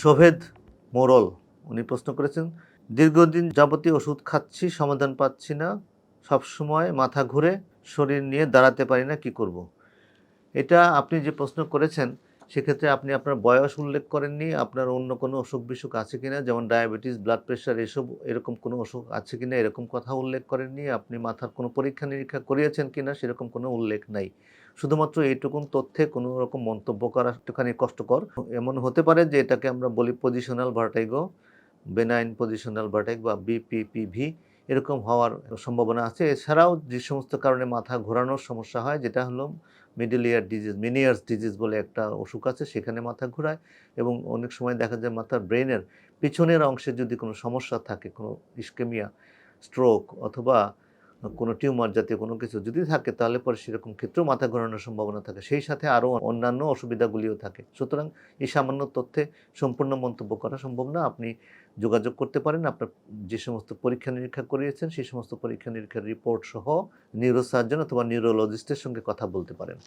শোভেদ মোরল, উনি প্রশ্ন করেছেন, দীর্ঘদিন যাবতীয় ওষুধ খাচ্ছি, সমাধান পাচ্ছি না, সবসময় মাথা ঘুরে শরীর নিয়ে দাঁড়াতে পারি না, কি করব। এটা আপনি যে প্রশ্ন করেছেন সেক্ষেত্রে আপনি আপনার বয়স উল্লেখ করেননি, আপনার অন্য কোনো অসুখ বিসুখ আছে কিনা? যেমন ডায়াবেটিস ব্লাড প্রেশার এসব, এরকম কোনো অসুখ আছে কিনা? এরকম কথা উল্লেখ করেননি, আপনি মাথার কোনো পরীক্ষা নিরীক্ষা করিয়েছেন কিনা? সেরকম কোনো উল্লেখ নাই। শুধুমাত্র এইটুকুন তথ্যে কোনো রকম মন্তব্য করা একটুখানি কষ্টকর। এমন হতে পারে যে এটাকে আমরা বলি positional vertigo benign positional vertigo বা বিপিপিভি এরকম হওয়ার সম্ভাবনা আছে। এছাড়াও যে সমস্ত কারণে মাথা ঘোরানোর সমস্যা হয়, যেটা হলো middle ear disease Meniere's disease বলে একটা অসুখ আছে, সেখানে মাথা ঘোরায় এবং অনেক সময় দেখা যায় মাথার ব্রেনের পিছনের অংশে যদি কোনো সমস্যা থাকে, কোনো ইস্কেমিয়া স্ট্রোক অথবা কোনো টিউমার জাতীয় কোনো কিছু যদি থাকে, তাহলে পরে সেরকম ক্ষেত্রেও মাথা ঘোরানোর সম্ভাবনা থাকে। সেই সাথে আরও অন্যান্য অসুবিধাগুলিও থাকে। সুতরাং এই সামান্য তথ্যে সম্পূর্ণ মন্তব্য করা সম্ভব না। আপনি যোগাযোগ করতে পারেন। আপনার যে সমস্ত পরীক্ষা নিরীক্ষা করিয়েছেন, সেই সমস্ত পরীক্ষা নিরীক্ষার রিপোর্ট সহ নিউরোসার্জন অথবা নিউরোলজিস্টের সঙ্গে কথা বলতে পারেন।